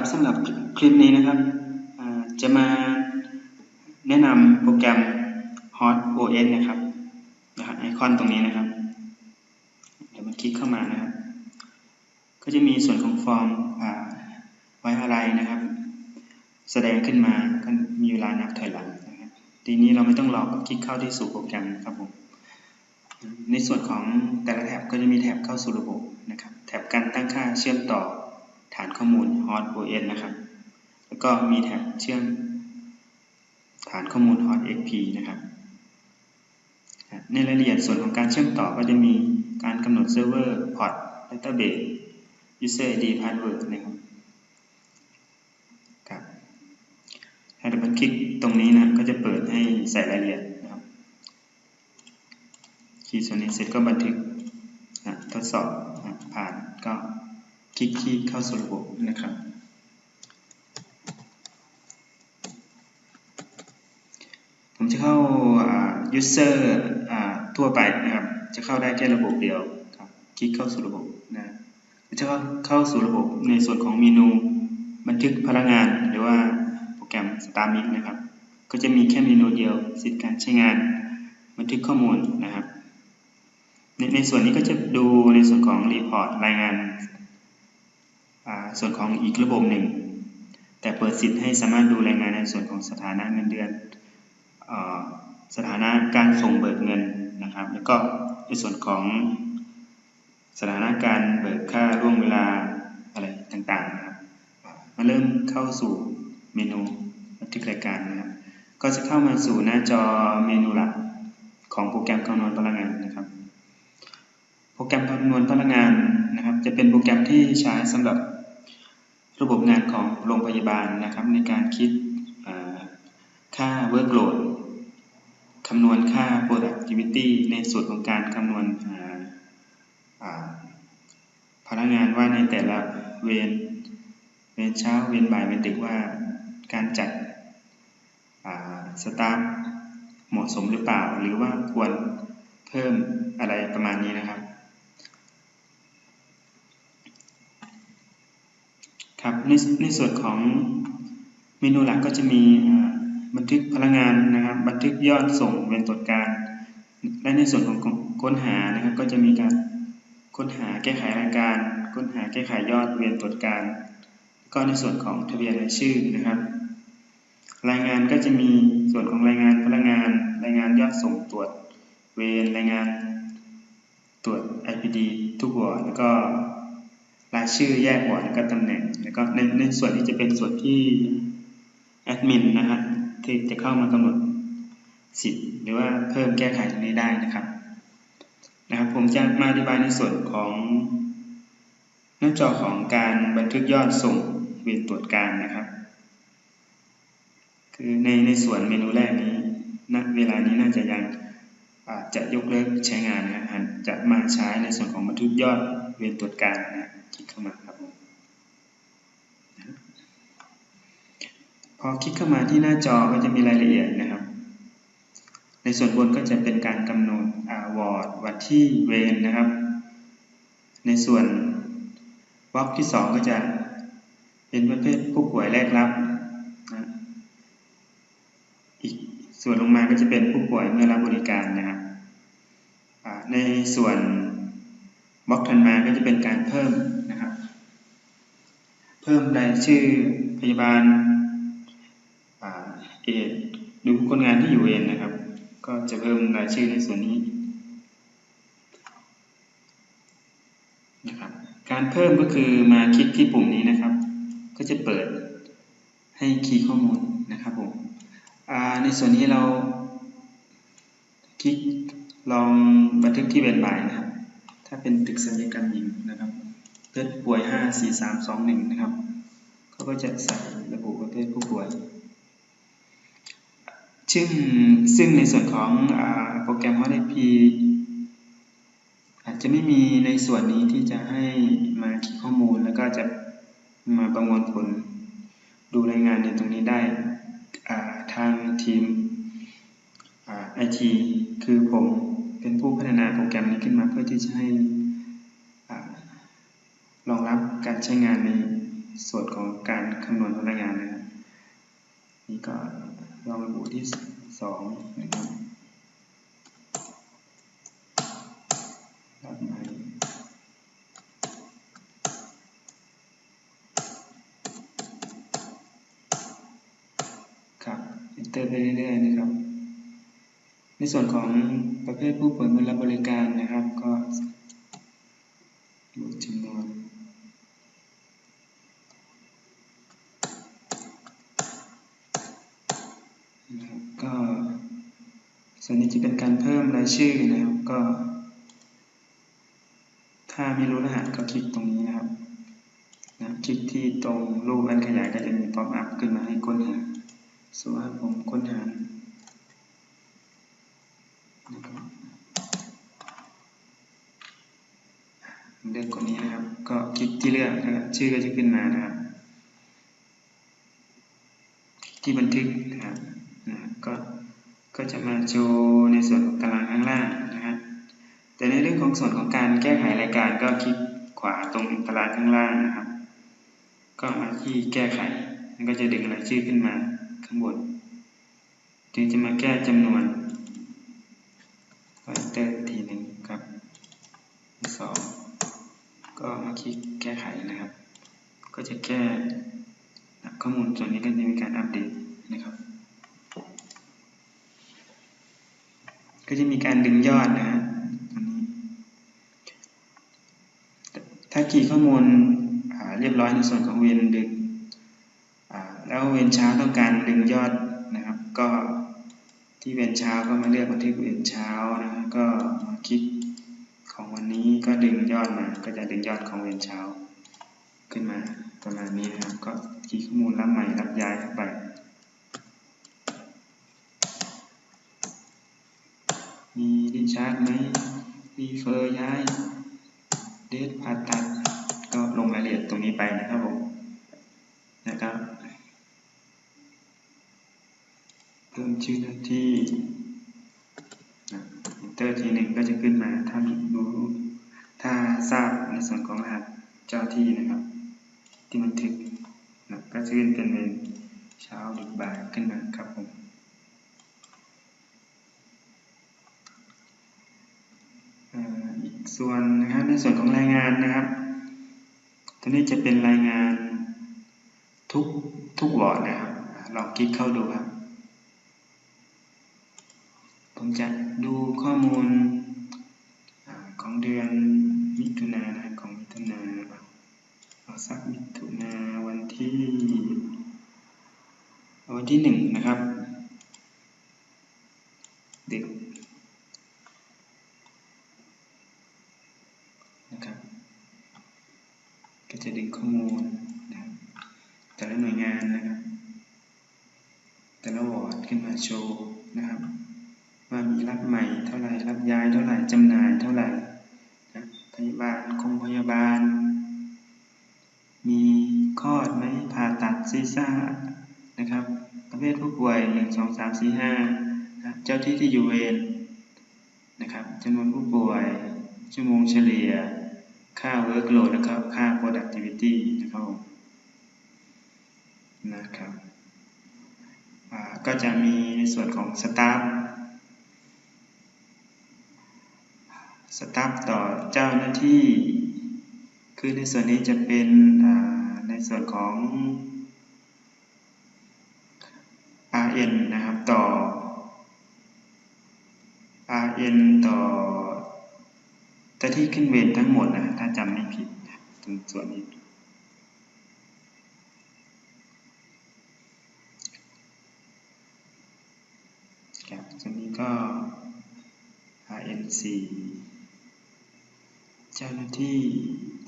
วัสดีครับสำหรับคลิปนี้นะครับจะมาแนะนำโปรแกรม Hot OS นะครับนะครับไอคอนตรงนี้นะครับ เดี๋ยวมันคลิกเข้ามานะครับ ก็จะมีส่วนของฟอร์มไว้อะไรนะครับ แสดงขึ้นมาก็มีเวลานับถอยหลังนะครับทีนี้เราไม่ต้องรอก็คลิกเข้าที่สู่โปรแกรมครับผมในส่วนของแต่ละแท็บก็จะมีแท็บเข้าสู่ระบบนะครับ แท็บการตั้งค่าเชื่อมต่อานข้อมูล Hot OS นะครับ แล้วก็มีแท็บเชื่อมฐานข้อมูล Hot XP นะครับ ในรายละเอียดส่วนของการเชื่อมต่อก็จะมีการกำหนดเซิร์ฟเวอร์พอร์ต database user ID password นะครับครับถ้าเราคลิกตรงนี้นะ ก็จะเปิดให้ใส่รายละเอียดนะครับคีย์ส่วนนี้เสร็จก็บันทึกทดสอบผ่าน ลิกคีย์เข้าสู่ระบบนะครับ ผมจะเข้า user ทั่วไปนะครับ จะเข้าได้แค่ระบบเดียวครับ คลิกเข้าสู่ระบบนะจะเข้าเข้าสู่ระบบในส่วนของเมนูบันทึกพลังงานหรือว่าโปรแกรม StarMix นะครับ ก็จะมีแค่เมนูเดียวสิทธิการใช้งานบันทึกข้อมูลนะครับ ในในส่วนนี้ก็จะดูในส่วนของรีพอร์ตรายงาน ส่วนของอีกระบบหนึ่ง แต่เปิดสิทธิ์ให้สามารถดูรายงานในส่วนของสถานะเงินเดือนสถานะการส่งเบิกเงินนะครับ แล้วก็ในส่วนของสถานะการเบิกค่าร่วงเวลาอะไรต่างๆนะครับมาเริ่มเข้าสู่เมนูบันทึกรายการนะครับ ก็จะเข้ามาสู่หน้าจอเมนูหลักของโปรแกรมคำนวณพลังงานนะครับ โปรแกรมคำนวณพลังงานนะครับ จะเป็นโปรแกรมที่ใช้สำหรับ ระบบงานของโรงพยาบาลนะครับ ในการคิดค่า workload คำนวณค่า productivity ในส่วนของการคำนวณพนักงานว่าในแต่ละเวรเวรเช้าเวรบ่ายเวรดึกว่าการจัดสตาฟเหมาะสมหรือเปล่า หรือว่าควรเพิ่มอะไรประมาณนี้นะครับ ครับในในส่วนของเมนูหลักก็จะมีบันทึกพลังงานนะครับ บันทึกยอดส่งเวนตรวจการ และในส่วนของค้นหานะครับ ก็จะมีการค้นหาแก้ไขรายการ ค้นหาแก้ไขยอดเวียนตรวจการ ก็ในส่วนของทะเบียนรายชื่อนะครับ รายงานก็จะมีส่วนของรายงานพลังงาน รายงานยอดส่งตรวจเวรรายงานตรวจ IPD ทุกหัวแล้วก็ รายชื่อแยกวอร์ดแล้วก็ตำแหน่ง แล้วก็ในในส่วนที่จะเป็นส่วนที่แอดมินนะครับที่จะเข้ามากำหนดสิทธิ์หรือว่าเพิ่มแก้ไขตรงนี้ได้นะครับนะครับ ผมจะมาอธิบายในส่วนของหน้าจอของการบันทึกยอดส่งเวียนตรวจการนะครับ คือในในส่วนเมนูแรกนี้ณเวลานี้น่าจะยังจะยกเลิกใช้งานนะครับจะมาใช้ในส่วนของบันทึกยอดเวียนตรวจการนะ คลิกเข้ามาครับผมพอคลิกเข้ามาที่หน้าจอก็จะมีรายละเอียดนะครับ ในส่วนบนก็จะเป็นการกำหนดวอร์ดวันที่เวนนะครับ ในส่วนบล็อกที่ 2 ก็จะเป็นประเภทผู้ป่วยแรกรับนะอีกส่วนลงมาก็จะเป็นผู้ป่วยเมื่อรับบริการนะครับในส่วนบล็อกถัดมาก็จะเป็นการเพิ่ม เพิ่มรายชื่อพยาบาลเอดหรือคนงานที่อยู่เองนะครับ ก็จะเพิ่มรายชื่อในส่วนนี้นะครับการเพิ่มก็คือมาคลิกที่ปุ่มนี้นะครับ ก็จะเปิดให้คีย์ข้อมูลนะครับผมในส่วนนี้เราคลิกลองบันทึกที่เวนบายนะครับ ถ้าเป็นตึกสัญญกรรมหญิงนะครับ เพศป่วย5 4 3 2 1นะครับเขาก็จะใส่ระบุประเภทผู้ป่วย ซึ่งซึ่งในส่วนของอโปรแกรม HotXP อาจจะไม่มีในส่วนนี้ที่จะให้มาคีย์ข้อมูลแล้วก็จะมาประมวลผลดูรายงานในตรงนี้ได้ทางทีมไอทีคือผมเป็นผู้พัฒนาโปรแกรมนี้ขึ้นมาเพื่อที่จะให้ การใช้งานในส่วนของการคำนวณพลังงานนะครับนี่ก็ลองระบุที่สองนะครับรับใหมครับอินเตอร์ไปเรื่อยๆนะครับ ในส่วนของประเภทผู้เปิดรับบริการนะครับก็ดูจำนวนนะครับก็ส่วนนี้จะเป็นการเพิ่มราย ชื่อนะครับก็ ถ้าไม่รู้รหัสก็คลิกตรงนี้นะครับนะคลิกที่ตรงรูปอันขยายก็จะมีป๊อปอัพขึ้นมาให้ค้นหาสว่าผมค้นหานะครับเลือกคนนี้นะครับ ก็คลิกที่เลือกนะครับชื่อก็จะขึ้นมานะครับ ที่บันทึกนะครับนะก็ ก็จะมาโชว์ในส่วนของตารางข้างล่างนะครับ แต่ในเรื่องของส่วนของการแก้ไขรายการก็คลิกขวาตรงตารางข้างล่างนะครับ ก็มาที่แก้ไข มันก็จะดึงรายชื่อขึ้นมาข้างบน จึงจะมาแก้จำนวนก็เติมทีหนึ่งครับสองก็มาคลิกแก้ไขนะครับ ก็จะแก้ข้อมูลส่วนนี้ก็จะมีการอัปเดตนะครับ ก็จะมีการดึงยอดนะฮะตอนนี้ถ้ากี่ข้อมูลเรียบร้อยในส่วนของเวนดึกแล้วเวนเช้าต้องการดึงยอดนะครับ ก็ที่เวนเช้าก็มาเลือกบันทึกเวนเช้านะครับก็มาคลิกของวันนี้ก็ดึงยอดมา ก็จะดึงยอดของเวนเช้า ขึ้นมาประมาณนี้นะครับ ก็คีย์ข้อมูลรับใหม่รับย้ายเข้าไป มีดิชาร์ดไหมรีเฟอร์ย้ายเดทผ่าตัดก็ลงรายละเอียดตรงนี้ไปนะครับผมนะครับ เพิ่มชื่อหน้าที่อินเตอร์ทีหนึ่งก็จะขึ้นมาถ้ารู้ถ้าทราบในส่วนของรหัสเจ้าที่นะครับ ที่บันทึกนะก็จะขึ้นเป็นเวรเช้าดึกบ่ายขึ้นมาครับผมอีก ส่วนนะครับในส่วนของรายงานนะครับ ตัวนี้จะเป็นรายงานทุกทุกวอร์ดนะครับลองคลิกเข้าดูครับ ผมจะดูข้อมูลของเดือนมิถุนายนของมิถุนาเอาสักมิถุนาวันที่วันที่หนึ่งนะครับ เด็กนะครับ ก็จะดึงข้อมูลนะแต่ละหน่วยงานนะครับ แต่ละวอร์ดขึ้นมาโชว์นะครับว่ามีรับใหม่เท่าไหร่รับย้ายเท่าไหร่จำหน่ายเท่าไหร่นะพยาบาลคงพยาบาล มีคลอดไหมผ่าตัดซีซ่านะครับ ประเภทผู้ป่วยหนึ่งสองสามสี่ห้าเจ้าที่ที่อยู่เวรนะครับจำนวนผู้ป่วยชั่วโมงเฉลี่ย ค่า workload นะครับค่า productivity นะครับนะครับก็จะมีในส่วนของสตาฟสตาฟต่อเจ้าหน้าที่ คือในส่วนนี้จะเป็นในส่วนของ RN นะครับ ต่อ RN ต่อ แต่ที่ขึ้นเวรทั้งหมดนะถ้าจำไม่ผิดตรงส่วนนี้ ครับส่วนนี้ก็ RNC เจ้าหน้าที่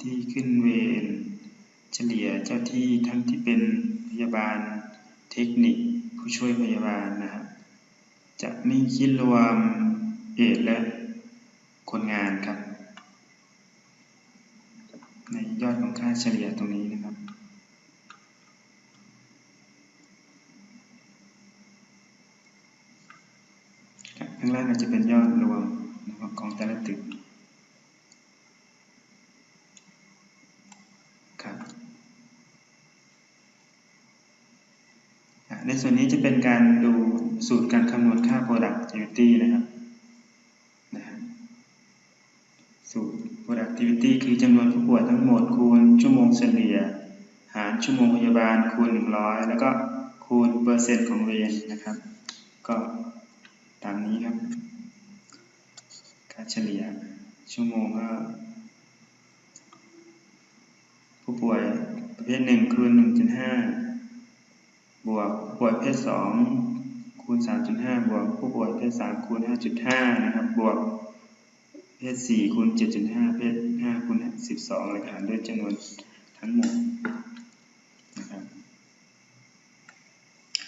ที่ขึ้นเวรเฉลี่ยเจ้าที่ทั้งที่เป็นพยาบาลเทคนิคผู้ช่วยพยาบาลนะครับจะไม่คิดรวมเอดและคนงานครับ ในยอดของค่าเฉลี่ยตรงนี้นะครับ ข้างล่างจะเป็นยอดรวมนะครับของแต่ละตึกครับในส่วนนี้จะเป็นการดูสูตรการคำนวณค่า product duty นะครับ คือจำนวนผู้ป่วยทั้งหมดคูณชั่วโมงเฉลี่ย หารชั่วโมงพยาบาลคูณ 100 แล้วก็คูณเปอร์เซ็นต์ของเวรนะครับ ก็ตามนี้ครับค่าเฉลี่ยชั่วโมงก็ผู้ป่วยประเภทหนึ่งคูณ1.5 บวกผู้ป่วยประเภทสองคูณ 3.5 บวกผู้ป่วยประเภทสามคูณ 5.5 นะครับ บวก เภทสี่คูณ7.5เภท5คูณ12เลยหารด้วยจำนวนทั้งหมดนะครับ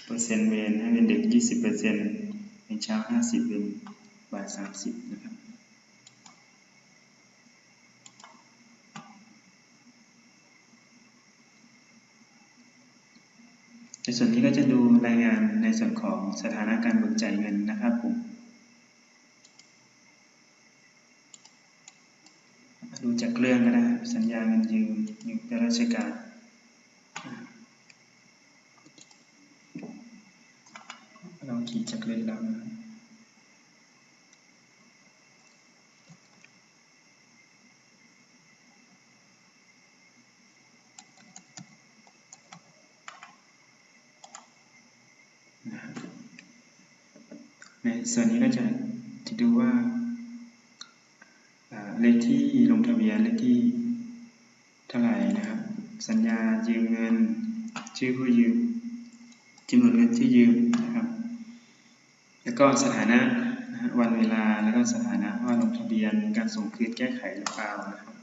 เปอร์เซ็นต์เวนให้เป็นเด็ก 20%เป็นเช้า 50 เป็นบ่าย 30 นะครับในส่วนนี้ก็จะดูรายงานในส่วนของสถานะการเบิกจ่ายเงินนะครับผมดูจากเรื่องก็ได้สั ญญาเงินยืมยืมเป็นราชการเราขีดจากเรื่องแล้วนะในส่วนนี้ก็จะจะดูว่าเลขที่ลงทะเบียนเลขที่เท่าไหร่นะครับ สั ญายืมเงิน ชื่อผู้ยืมจำนวนเงินที่ยืมนะครับ แล้วก็สถานะนะวันเวลาแล้วก็สถานะว่าลงทะเบียนการส่งคืนแก้ไขหรือเปล่านะครับ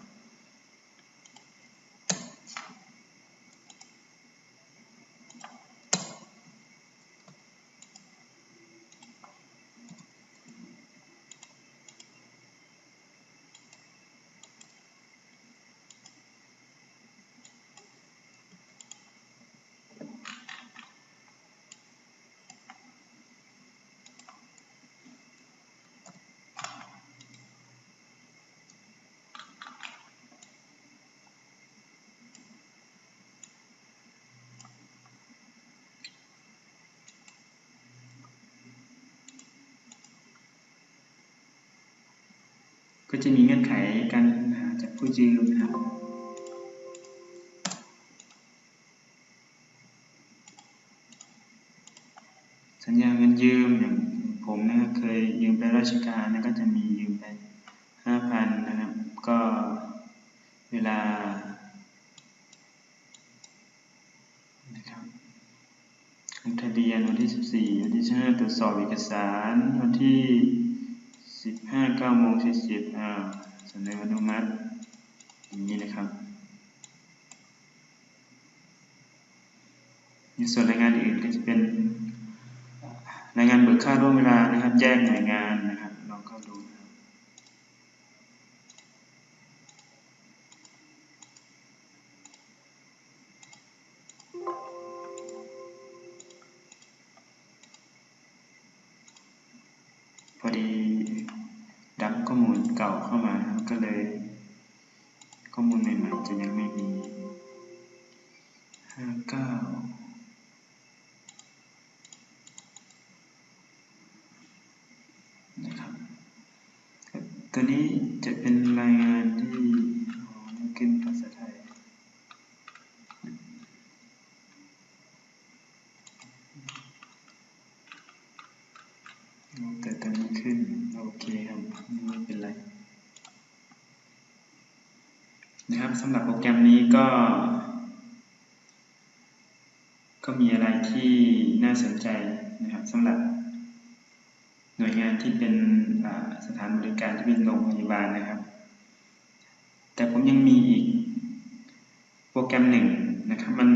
ก็จะมีเงื่อนไขการหาจากผู้ยืมนะครับสัญญาเงินยืมอย่างผมนะครับเคยยืมไปราชการนะก็จะมียืมไปห้าพันนะครับ ก็เวลานะครับลงทะเบียนวันที่ 14 วันที่ 5 ตรวจสอบเอกสารวันที่ สิบห้าเก้าโมงสี่สิบอ่าเสนออนุมัติอย่างนี้นะครับในส่วนรายงานอื่นก็จะเป็นรายงานเบิกค่าร่วมเวลานะครับ แจ้งหน่วยงานนะครับ เก้านะครับ ตัวนี้จะเป็นรายงานที่ขึ้นภาษาไทยแต่ตอนนี้ขึ้น โอเคครับไม่เป็นไร นะครับสำหรับโปรแกรมนี้ก็ ก็มีอะไรที่น่าสนใจนะครับสำหรับ หน่วยงานที่เป็นสถานบริการที่เป็นโรงพยาบาลนะครับ แต่ผมยังมีอีกโปรแกรมหนึ่งนะครับมัน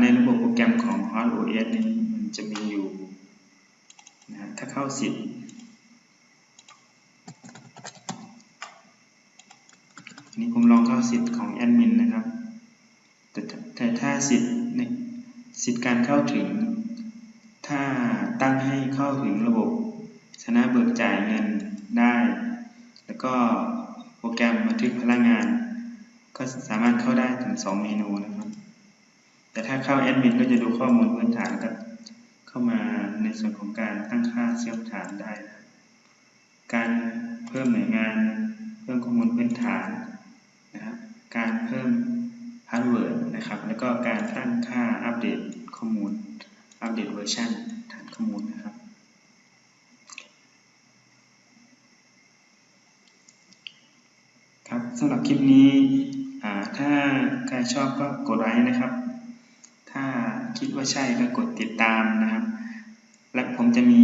ในระบบโปรแกรมของ HotOS นี้มันจะมีอยู่นะถ้าเข้าสิทธิ์นี่ผมลองเข้าสิทธิ์ของแอดมินนะครับ แต่แต่ถ้าสิทธิ์ สิทธิ์การเข้าถึง ถ้าตั้งให้เข้าถึงระบบชนะเบิกจ่ายเงินได้ แล้วก็โปรแกรมบันทึกพลังงาน ก็สามารถเข้าได้ถึง 2 เมนูนะครับ แต่ถ้าเข้าแอดมินก็จะดูข้อมูลพื้นฐานกับเข้ามาในส่วนของการตั้งค่าเชื่อมฐานได้ การเพิ่มหน่วยงาน เพิ่มข้อมูลพื้นฐานนะครับ การเพิ่มฮาร์ดแวร์ดนะครับ แล้วก็การตั้งค่าอัปเดตข้อมูล ร์ชันฐานข้อมูลนะครับ ครับสำหรับคลิปนี้ถ้าใครชอบก็กดไลค์นะครับ ถ้าคิดว่าใช่ก็กดติดตามนะครับ และผมจะมี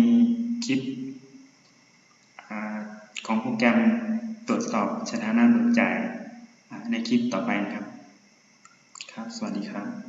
คลิปของโปรแกรมตรวจสอบสถานะเบิกจ่ายในคลิปต่อไปครับ ครับ สวัสดีครับ